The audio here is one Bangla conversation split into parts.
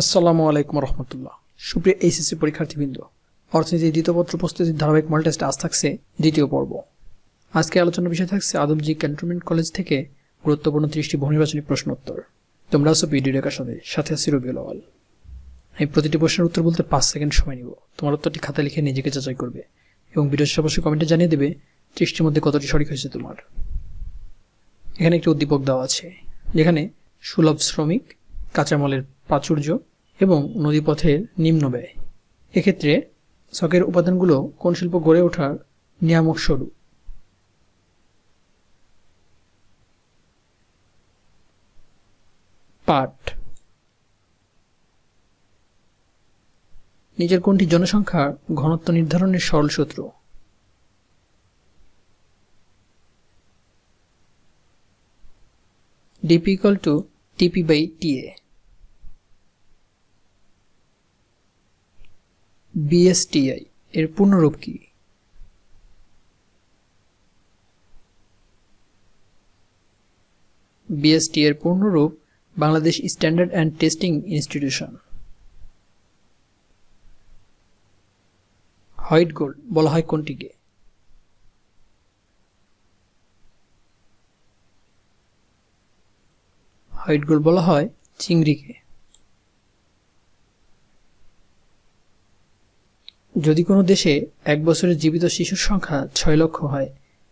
আসসালামু আলাইকুম রহমতুল্লাহ। সুপ্রিয় এইচএসসি পরীক্ষার্থীবৃন্দ অর্থনীতি দ্বিতীয় পত্র প্রস্তুতির ধারাবাহিক মল টেস্ট আজ থাকছে দ্বিতীয় পর্ব। আজকে আলোচনার বিষয় থাকছে আদমজি ক্যান্টনমেন্ট কলেজ থেকে গুরুত্বপূর্ণ ত্রিশটি বহুনির্বাচনী প্রশ্ন উত্তর। তোমরা আছো ভিডিও রেখার সাথে সাথে আছি রবিউল আওয়াল আমি প্রতিটি প্রশ্নের উত্তর বলতে পাঁচ সেকেন্ড সময় নিব। তোমার উত্তরটি খাতা লিখে নিজেকে যাচাই করবে এবং ভিডিও অবশ্যই কমেন্টে জানিয়ে দেবে ত্রিশটির মধ্যে কতটি সঠিক হয়েছে তোমার। এখানে একটি উদ্দীপক দেওয়া আছে, যেখানে সুলভ শ্রমিক কাঁচামালের প্রাচুর্য এবং নদীপথের নিম্ন ব্যয়। এক্ষেত্রে শখের উপাদানগুলো কোন শিল্প গড়ে ওঠার নিয়ামক স্বরূপ? পাট নিজের কোনটি জনসংখ্যার ঘনত্ব নির্ধারণের সরল সূত্র? DP equal to TP by TA BSTI এর পূর্ণরূপ কি? বিএসটি এর পূর্ণরূপ Bangladesh standard and testing institution white gold বলা হয় কোনটিকে? হোয়াইট গোল্ড বলা হয় চিংড়িকে। যদি কোনো দেশে এক বছরে জীবিত শিশুর সংখ্যা ছয় লক্ষ হয়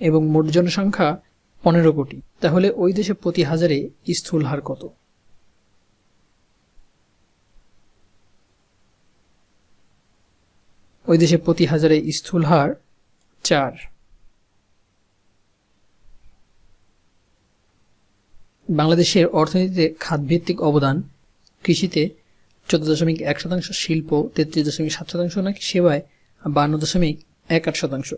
এবং মোট জনসংখ্যা পনেরো কোটি, তাহলে ওই দেশে প্রতি হাজারে স্থূল হার কত? ওই দেশে প্রতি হাজারে স্থূল হার চার। বাংলাদেশের অর্থনীতিতে খাতভিত্তিক অবদান কৃষিতে চোদ্দ দশমিক এক শতাংশ শিল্প, তেত্রিশ দশমিক সাত শতাংশ নাকি সেবায় বান্ন দশমিক এক আট শতাংশ।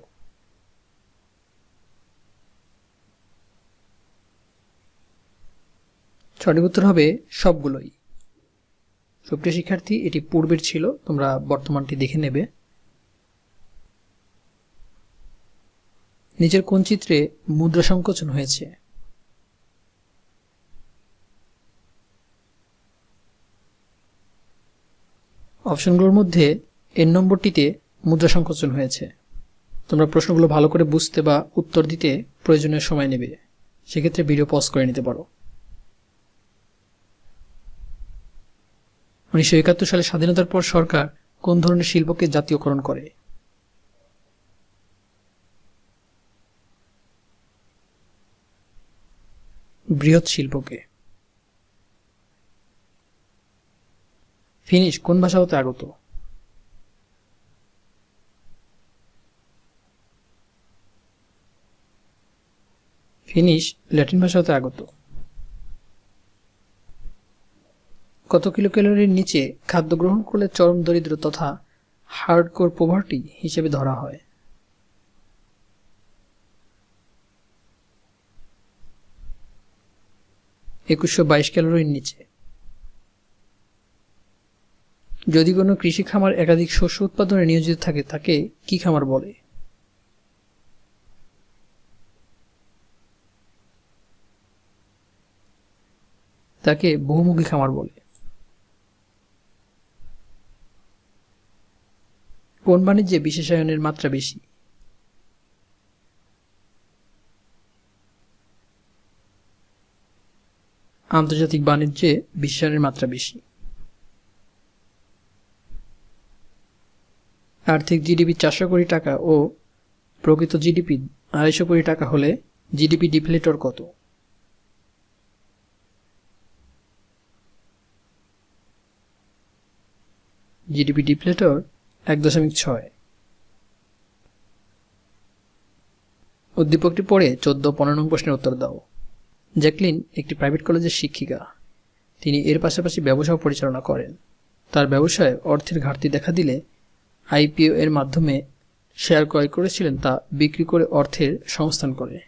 সঠিক উত্তর হবে সবগুলোই। সুপ্রিয় শিক্ষার্থী, এটি পূর্বের ছিল, তোমরা বর্তমানটি দেখে নেবে। নিজের কোন চিত্রে মুদ্রা সংকোচন হয়েছে? অপশনগুলোর মধ্যে এর নম্বরটিতে মুদ্রা সংকোচন হয়েছে। তোমরা প্রশ্নগুলো ভালো করে বুঝতে বা উত্তর দিতে প্রয়োজনীয় সময় নেবে। সেক্ষেত্রে ভিডিও পজ করে নিতে পারো। উনিশশো একাত্তর সালে স্বাধীনতার পর সরকার কোন ধরনের শিল্পকে জাতীয়করণ করে? বৃহৎ শিল্পকে। ফিনিশ কোন ভাষা হতে আগত? ফিনিশ ল্যাটিন ভাষা হতে আগত। কত কিলো ক্যালোরির নিচে খাদ্য গ্রহণ করলে চরম দরিদ্র তথা হার্ডকোর পোভার্টি হিসেবে ধরা হয়। একুশশো বাইশ ক্যালোরির নিচে। যদি কোনো কৃষি খামার একাধিক শস্য উৎপাদনে নিয়োজিত থাকে, তাকে কি খামার বলে? তাকে বহুমুখী খামার বলে। কোন বাণিজ্যে বিশেষায়নের মাত্রা বেশি? আন্তর্জাতিক বাণিজ্যে বিশ্বায়নের মাত্রা বেশি। আর্থিক জিডিপি চারশো কোটি টাকা ও প্রকৃত জিডিপি আড়াইশো কোটি টাকা হলে জিডিপি ডিফ্লেটর কত? জিডিপি ডিফ্লেটর এক দশমিক ছয়। উদ্দীপকটি পড়ে চোদ্দ পনেরো নং প্রশ্নের উত্তর দাও। জ্যাকলিন একটি প্রাইভেট কলেজের শিক্ষিকা। তিনি এর পাশাপাশি ব্যবসাও পরিচালনা করেন। তার ব্যবসায় অর্থের ঘাটতি দেখা দিলে আইপিও এর মাধ্যমে শেয়ার ক্রয় করেছিলেন তা বিক্রি করে অর্থের সংস্থান করে।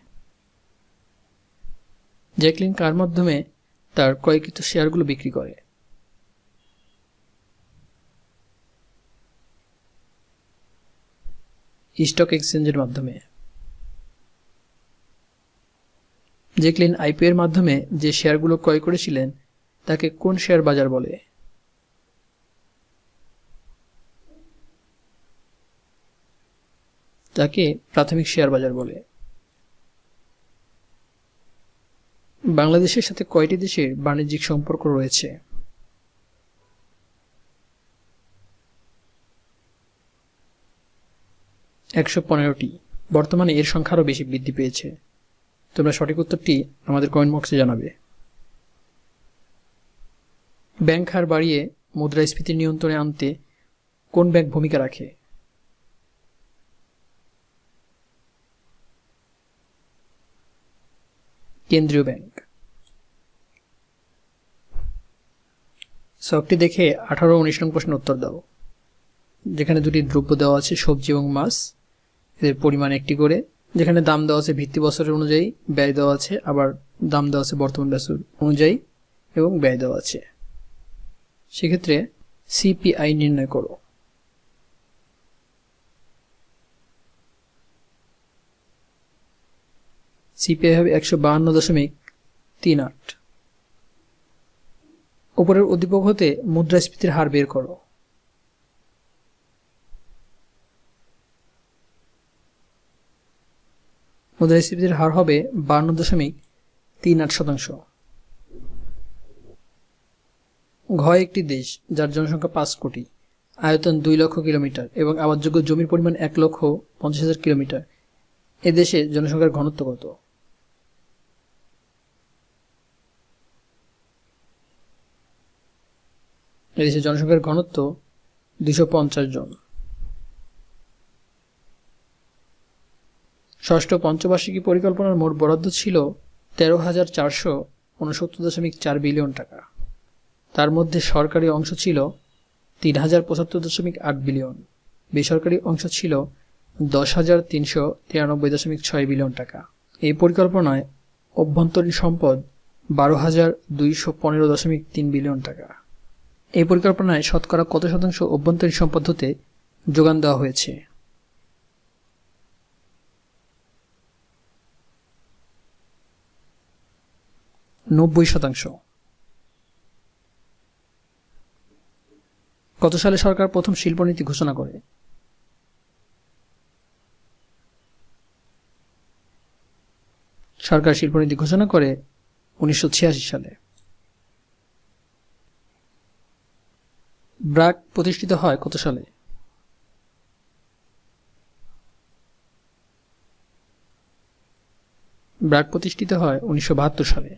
জ্যাকলিন কার মাধ্যমে তার ক্রয়কৃত শেয়ারগুলো বিক্রি করে? স্টক এক্সচেঞ্জের মাধ্যমে। জেকলিন আইপিও এর মাধ্যমে যে শেয়ারগুলো ক্রয় করেছিলেন, তাকে কোন শেয়ার বাজার বলে? যাকে প্রাথমিক শেয়ার বাজার বলে। বাংলাদেশের সাথে কয়টি দেশের বাণিজ্যিক সম্পর্ক রয়েছে? একশো পনেরোটি। বর্তমানে এর সংখ্যা আরও বেশি বৃদ্ধি পেয়েছে। তোমরা সঠিক উত্তরটি আমাদের কমেন্ট বক্সে জানাবে। ব্যাংক হার বাড়িয়ে মুদ্রাস্ফীতি নিয়ন্ত্রণে আনতে কোন ব্যাংক ভূমিকা রাখে? কেন্দ্রীয় ব্যাংক। শখটি দেখে আঠারো উনিশ নং প্রশ্নের উত্তর দাও। যেখানে দুটি দ্রব্য দেওয়া আছে, সবজি এবং মাছ। এদের পরিমাণ একটি করে। যেখানে দাম দেওয়া আছে ভিত্তি বছরের অনুযায়ী, ব্যয় দেওয়া আছে, আবার দাম দেওয়া আছে বর্তমান বছর অনুযায়ী এবং ব্যয় দেওয়া আছে। সেক্ষেত্রে সিপিআই নির্ণয় করো। সিপিআই হবে একশো বাহান্ন দশমিক তিন আট। উপরের উদ্দীপক হতে মুদ্রাস্ফীতির হার বের করো। মুদ্রাস্ফীতির হার হবে বান্ন দশমিক তিন আট শতাংশ। ঘয় একটি দেশ, যার জনসংখ্যা পাঁচ কোটি। আয়তন দুই লক্ষ কিলোমিটার এবং আবাদযোগ্য জমির পরিমাণ এক লক্ষ পঞ্চাশ হাজার কিলোমিটার। এ দেশে জনসংখ্যার ঘনত্ব কত? এদেশের জনসংখ্যার ঘনত্ব দুশো পঞ্চাশ জন। ষষ্ঠ পঞ্চবার্ষিকী পরিকল্পনার মোট বরাদ্দ ছিল তেরো হাজার চারশো উনসত্তর দশমিক চার বিলিয়ন টাকা। তার মধ্যে সরকারি অংশ ছিল তিন হাজার পঁচাত্তর দশমিক আট বিলিয়ন। বেসরকারি অংশ ছিল দশ হাজার তিনশো তিরানব্বই দশমিক ছয় বিলিয়ন টাকা। এই পরিকল্পনায় অভ্যন্তরীণ সম্পদ বারো হাজার দুইশো পনেরো দশমিক তিন বিলিয়ন টাকা। এই পরিকল্পনায় শতকরা কত শতাংশ অভ্যন্তরীণ সম্পদ হতে যোগান দেওয়া হয়েছে? নব্বই শতাংশ। কত সালে সরকার প্রথম শিল্পনীতি ঘোষণা করে? সরকার শিল্পনীতি ঘোষণা করে উনিশশো ছিয়াশি সালে। ব্রাক প্রতিষ্ঠিত হয় কত সালে? ব্রাক প্রতিষ্ঠিত হয় উনিশশো বাহাত্তর সালে।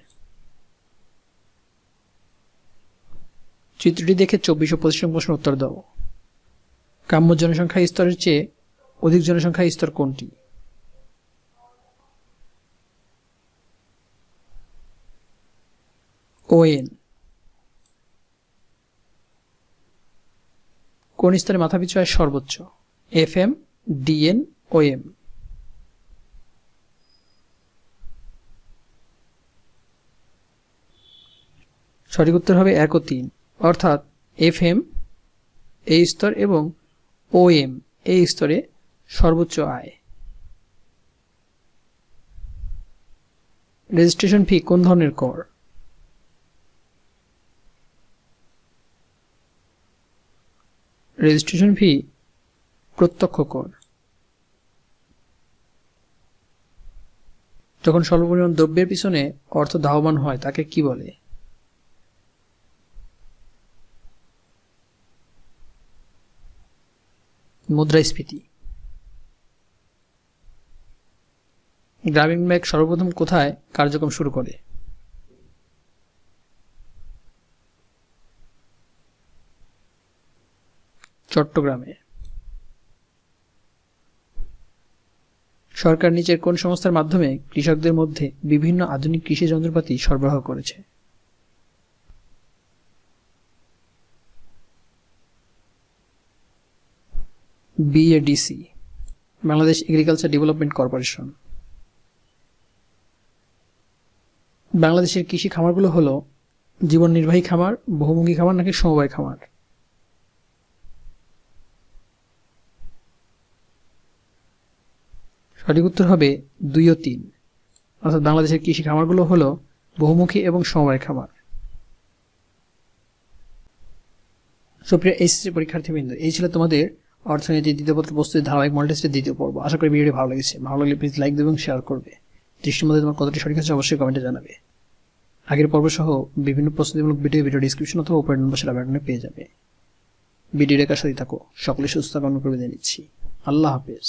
চিত্রটি দেখে চব্বিশ ও পঁচিশ প্রশ্ন উত্তর দাও। কাম্য জনসংখ্যা স্তরের চেয়ে অধিক জনসংখ্যা স্তর কোনটি? ওএন কোন স্তরে মাথাপিছু আয় সর্বোচ্চ। এফ এম ডিএন ও এম সঠিক উত্তর হবে এক ও তিন। অর্থাৎ এফ এম এই স্তর এবং ও এম এই স্তরে সর্বোচ্চ আয়। রেজিস্ট্রেশন ফি কোন ধরনের কর? রেজিস্ট্রেশন ফি প্রত্যক্ষ কর। যখন স্বল্প পরিমাণ দ্রব্যের পিছনে অর্থ ধাবমান হয়, তাকে কি বলে? মুদ্রাস্ফীতি। গ্রামীণ ব্যাংক সর্বপ্রথম কোথায় কার্যক্রম শুরু করে? চট্টগ্রামে। সরকার নিচের কোন সংস্থার মাধ্যমে কৃষকদের মধ্যে বিভিন্ন আধুনিক কৃষি যন্ত্রপাতি সরবরাহ করেছে? BADC Bangladesh agriculture development corporation. বাংলাদেশের কৃষি খামারগুলো হলো জীবন নির্বাহী খামার, বহুমুখী খামার নাকি সমবায় খামার? সঠিক উত্তর হবে দুই ও তিন। অর্থাৎ বাংলাদেশের কৃষি খামারগুলো হলো বহুমুখী এবং সমবায় খামার। সুপ্রিয় এইচএসসি পরীক্ষার্থীবৃন্দ, এই ছিল তোমাদের অর্থনীতি দ্বিতীয় পত্র প্রস্তুতির ধারাবাহিক মডেল টেস্টের দ্বিতীয় পর্ব। আশা করি ভিডিওটি ভালো লেগেছে। ভালো লাগলে প্লিজ লাইক দেবে এবং শেয়ার করবে। দৃষ্টির মধ্যে তোমার কতটি সঠিক আছে অবশ্যই কমেন্টে জানাবে। আগের পর্ব সহ বিভিন্ন প্রস্তুতিমূলক ভিডিও ভিডিও ডিসক্রিপশন অথবা উপরের নম্বর সেটা বাটনে পেয়ে যাবে। ভিডিও দেখার সাথে থাকো। সকলে সুস্থ কামনা করে নিচ্ছি। আল্লাহ হাফেজ।